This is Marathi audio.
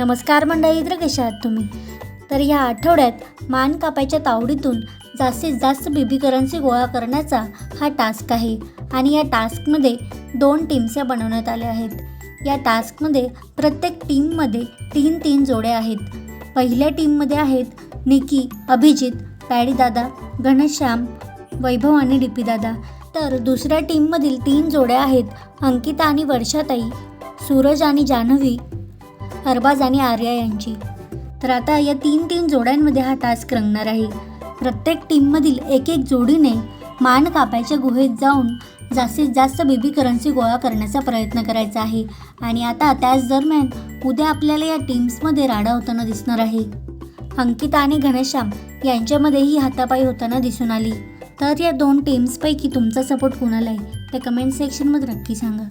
नमस्कार मंडळी तर कशा आहात तुम्ही. तर या आठवड्यात मान कापायच्या तावडीतून जास्तीत जास्त बेबी करन्सी गोळा करण्याचा हा टास्क आहे आणि या टास्कमध्ये दोन टीम्स या बनवण्यात आल्या आहेत. या टास्कमध्ये प्रत्येक टीममध्ये तीन तीन जोड्या आहेत. पहिल्या टीममध्ये आहेत निकी अभिजित पॅडीदादा घनश्याम वैभव आणि डीपीदादा तर दुसऱ्या टीममधील तीन जोड्या आहेत अंकिता आणि वर्षाताई सूरज आणि जान्हवी अरबाज आणि आर्या यांची. तर आता या तीन तीन जोड्यांमध्ये हा टास्क रंगणार आहे. प्रत्येक टीममधील एक एक जोडीने मान कापायच्या गुहेत जाऊन जास्तीत जास्त बेबी करन्सी गोळा करण्याचा प्रयत्न करायचा आहे. आणि आता त्याच दरम्यान उद्या आपल्याला या टीम्समध्ये राडा होताना दिसणार आहे. अंकिता आणि घनश्याम यांच्यामध्येही हातापाई होताना दिसून आली. तर या दोन टीम्सपैकी तुमचा सपोर्ट कोणाला आहे? ते कमेंट सेक्शनमध्ये नक्की सांगा.